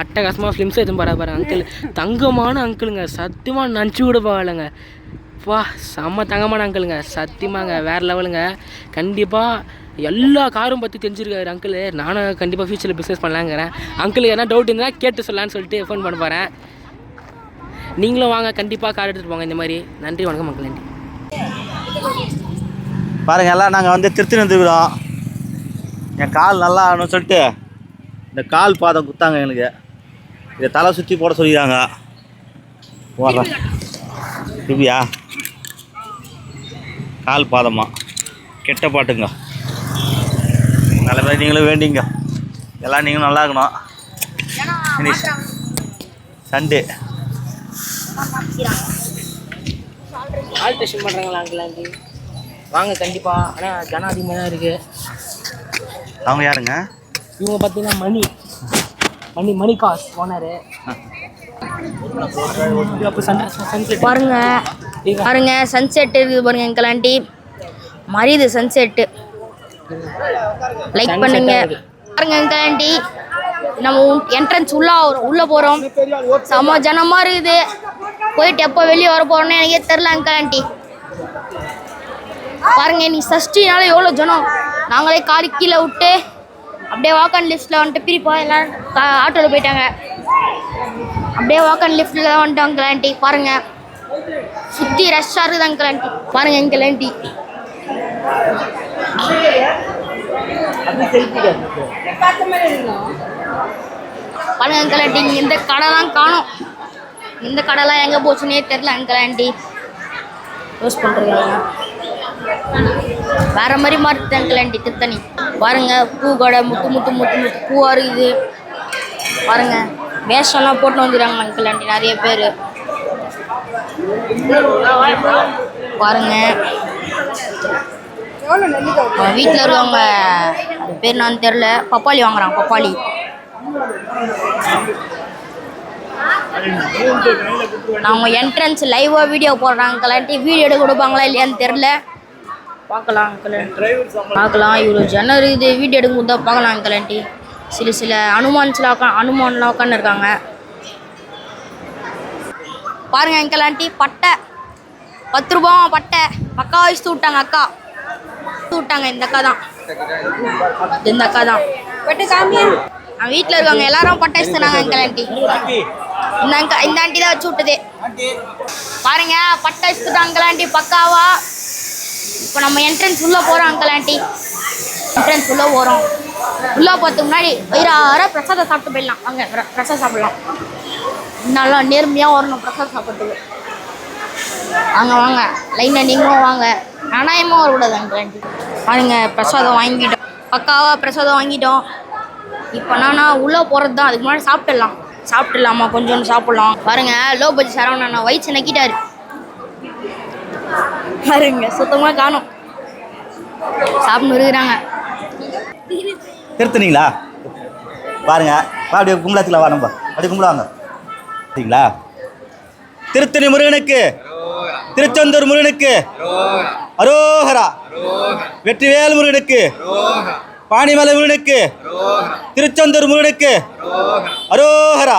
அட்டகாசமாக ஃபிலிம்ஸ் எதுவும் பாரு பாரு அங்கிள் தங்கமான அங்கிளுங்க சத்தியமாக நினச்சி கூட போகலைங்க வா செம்ம தங்கமான அங்கிளுங்க சத்தியமாங்க வேறு லெவலுங்க கண்டிப்பாக எல்லா காரும் பற்றி தெரிஞ்சிருக்காரு அங்கிள் நானும் கண்டிப்பாக ஃப்யூச்சரில் பிஸ்னஸ் பண்ணலாங்கிறேன். அங்கிள் எதனா டவுட் இருந்தால் கேட்டு சொல்லலான்னு சொல்லிட்டு ஃபோன் பண்ண போகிறேன் நீங்களும் வாங்க கண்டிப்பாக கார் எடுத்துகிட்டு போங்க. இந்த மாதிரி. நன்றி வணக்கம் மக்கள் நன்றி. பாருங்க எல்லாம் நாங்கள் வந்து திருத்தி வந்துருக்குறோம். என் கால் நல்லா ஆகணும்னு சொல்லிட்டு இந்த கால் பாதம் குத்தாங்க எனக்கு. இதை தலை சுற்றி போட சொல்லிக்கிறாங்க போடுறேன் இப்படியா கால் பாதமா? கெட்ட பாட்டுங்க. நல்ல பேர் நீங்களும் வேண்டிங்க. எல்லாம் நீங்களும் நல்லா இருக்கணும். இன்னைக்கு சண்டே ஆல்ட்ரேஷன் பண்ணுறாங்களா அங்கிள் ஆண்டி? வாங்க கண்டிப்பாக ஆனால் ஜனம் அதிகமாக தான் இருக்குது அவங்க யாருங்க? இவங்க பார்த்தீங்கன்னா மணி. மணி மணி காஸ் ஓனரு பாருங்க. பாருங்க சன்செட் இருக்குது பாருங்க எங்கள் ஆண்டி மரியுது சன்செட்டு லைக் பண்ணுங்க. பாருங்க எங்கள் ஆண்டி நம்ம என்ட்ரன்ஸ் உள்ள உள்ள போறோம். செம ஜனமா இருக்குது. போயிட்டு எப்போ வெளியே வர போறோம்னு எனக்கே தெரில அங்கிள் ஆண்டி பாருங்க நீ சஷ்டினால எவ்வளோ ஜனம்? நாங்களே காரி கீழே விட்டு அப்படியே வாக்கன் லிஃப்ட்டில் வந்துட்டு பிரிப்போம் எல்லாரும் ஆட்டோவில் போயிட்டாங்க. அப்படியே வாக்கன் லிஃப்ட்டில் தான் வந்துட்டு அங்கிள் ஆண்டி பாருங்கள் சுற்றி ரஷ்ஷாக இருக்குது அங்கிள் ஆண்டி பாருங்க அங்கிள் ஆண்டி பாருங்க அங்கிள் ஆண்டி இந்த கடைலாம் காணும். இந்த கடைலாம் எங்கே போச்சுன்னே தெரில அங்கிள் ஆண்டி யூஸ் பண்ணுறாங்க வேற மாதிரி மாறுது அங்கிள் ஆண்டி திருத்தணி. பாருங்க பூ கடை முத்து முத்து முத்து முத்து பூவாக இருக்குது பாருங்க வேஷம்லாம் போட்டு வந்துடுறாங்க அங்கிள் ஆண்டி நிறைய பேர். பாருங்க. வீட்டில் இருக்கவங்க அது பேர் நான் தெரில பப்பாளி வாங்குறாங்க பப்பாளி. அவங்க என்ட்ரன்ஸ் லைவாக வீடியோ போடுறாங்க கலாண்டி வீடியோ எடுக்க கொடுப்பாங்களா இல்லையான்னு தெரில பார்க்கலாம் அங்கிள் பார்க்கலாம். இவ்வளோ ஜனம் இருக்குது. வீடியோ எடுக்கும் போது தான் பார்க்கலாம் அங்கிள் ஆண்டி சில சில அனுமான்ஸ்லாம் உட்கா அனுமான்லாம் உட்காந்து இருக்காங்க. பாருங்க அங்கிள் ஆண்டி பட்டை. பத்து ரூபா பட்டை. பக்கா வயசு விட்டாங்க அக்கா. விட்டாங்க இந்த அக்கா தான். இந்த அக்கா தான். சாமி வீட்டில் இருக்கவங்க எல்லாரும் பட்டை தராங்க அங்கிள் ஆண்டி இந்த அங்க இந்த ஆண்டி தான் வச்சு விட்டது. பாருங்க பட்டை வச்சுட்டு அங்கிள் ஆண்டி பக்காவா. இப்போ நம்ம என்ட்ரன்ஸ் உள்ளே போகிறோம் அங்கிள் ஆண்டி என்ட்ரன்ஸ் உள்ளே போகிறோம் உள்ளே போகிறதுக்கு முன்னாடி வயிறார பிரசாதம் சாப்பிட்டு போயிடலாம். வாங்க பிர- பிரசாதம் சாப்பிடலாம். நல்லா நேர்மையாக வரணும் பிரசாதம் சாப்பிட்றதுக்கு. வாங்க வாங்க. லைனை நீங்களும் வாங்க. அநாயமாக வரக்கூடாது அங்கிள் ஆண்டி பாருங்க பிரசாதம் வாங்கிட்டோம். பக்காவாக பிரசாதம் வாங்கிட்டோம். இப்போ நானா உள்ளே போகிறது தான் அதுக்கு முன்னாடி சாப்பிட்டுடலாம். சாப்பிட்டுடலாமா? கொஞ்சோண்டு சாப்பிட்லாம். பாருங்கள் லோ பட்ஜெட் சரவணா வயிற்று நக்கிட்டாரு. பாருங்க சுத்தமாக காணும். சாப்பிட்டு இருக்கிறாங்க திருத்தணிங்களா பாருங்க வா அப்படியே கும்பலாத்தில் வா நம்ம. அப்படியே கும்பலாங்க. சரிங்களா? திருத்தணி முருகனுக்கு திருச்செந்தூர் முருகனுக்கு அரோகரா. வெற்றிவேல் முருகனுக்கு பாணிமலை முருகனுக்கு திருச்செந்தூர் முருகனுக்கு அரோகரா.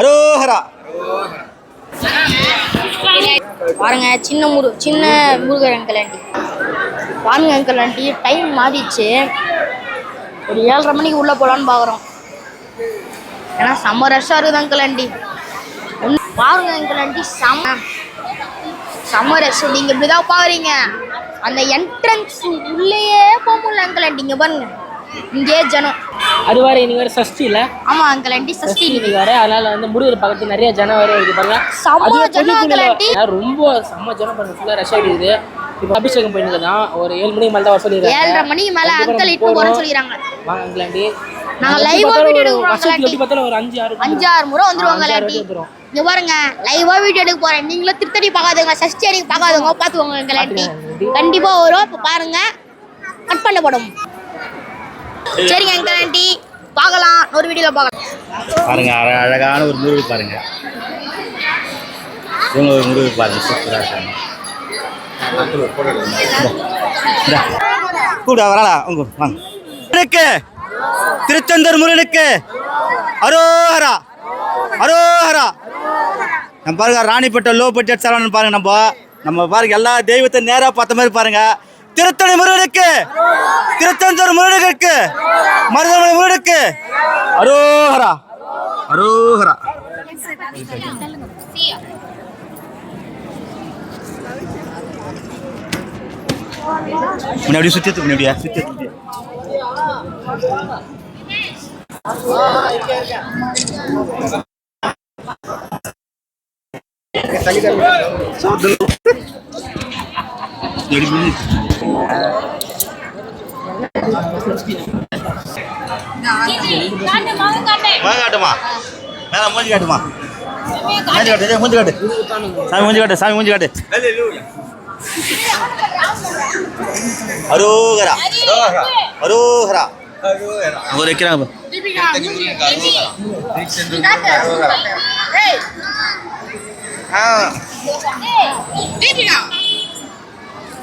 அரோகரா. பாருங்க சின்ன முரு சின்ன முருகர் அங்கிள் ஆண்டி. பாருங்க அங்கிள் ஆண்டி டைம் மாறிச்சு ஒரு ஏழரை மணிக்கு உள்ளே போகலான்னு பார்க்குறோம் ஏன்னா செம்ம ரஷ்ஷாக இருக்குது அங்கிள் ஆண்டி. ஒன்று பாருங்க அங்கிள் ஆண்டி செம்ம செம்ம ரஷ் நீங்கள் இப்படி தான் பார்க்குறீங்க அந்த என்ட்ரன்ஸ் உள்ளேயே போக முடியல அங்கிள் ஆண்டி. இங்கே பாருங்க. இங்கே ஜனம். அது வேறு இன்னைக்கு சஷ்டி இல்லை? ஆமாம் அங்கிள் ஆண்டி சஷ்டி. இன்னைக்கு வேறு. அதனால வந்து முருகர் பக்கத்து நிறைய ஜனம் வேறு இருக்குது பாருங்க. செம்ம ஜனம். ரொம்ப செம்ம ஜனம் பாருங்க ஃபுல்லாக ரஷ் ஆகிடுது இப்போ அபிஷேகம் பண்ணிட்டு தான் ஒரு ஏழு மணிக்கு மேலே தான் வர சொல்லிடுறாங்க. ஏழரை மணிக்கு மேலே அங்கிள் இட்டு போகிறேன்னு போறோம். சொல்லிடுறாங்க. வாங்க அங்கிளாண்டி நாங்க எப்படி live ஆ பார்த்தாலும் video ஒரு எடுக்கிறோம் ஒரு அஞ்சு ஆறு அஞ்சாறு முறை வந்துருவாங்க வந்துரும். இங்க பாருங்க லைவா வீடியோ எடுக்க போறேன். நீங்களும் திருத்தணி பார்க்காதவங்க சஷ்டி அடிக்க பார்க்காதவங்க பார்த்துக்கோங்க எங்களாட்டி கண்டிப்பா வரும் இப்போ பாருங்க. கட் பண்ண படும் சரிங்க எங்க ஆண்டி. பார்க்கலாம். ஒரு வீடியோல பார்க்கலாம். பாருங்க அழகான ஒரு முருகர் பாருங்க. இவங்க ஒரு முருகர் பாருங்க. சூப்பராக இருக்காங்க. கூட வரலா உங்க வாங்க. முருகனுக்கு திருச்செந்தூர் முருகனுக்கு அரோஹரா. அரோஹரா. நம்ம பாருங்க ராணிப்பேட்டை லோ பட்ஜெட் சரவணன் பாருங்க நம்ம. நம்ம பாருங்க எல்லா தெய்வத்தை நேராக பார்த்த மாதிரி பாருங்க. திருத்தணி முருகனுக்கு திருத்தஞ்சூர் முருகனுக்கு மருதமலை முருகனுக்கு. அரோஹரா அரோஹரா முன்னாடி சுத்தி எடுத்து முன்னாடியா. சுத்தி எடுத்து முன்னாடி முன்னாடி. முகம் காட்டுமா மேல மூஞ்சி காட்டுமா. மூஞ்சி காட்டு மூஞ்சி காட்டு. சாமி மூஞ்சி காட்டு சாமி மூஞ்சி காட்டு. அரோகரா. அரோகரா. ஒரு வைக்கிறாங்க பாரு.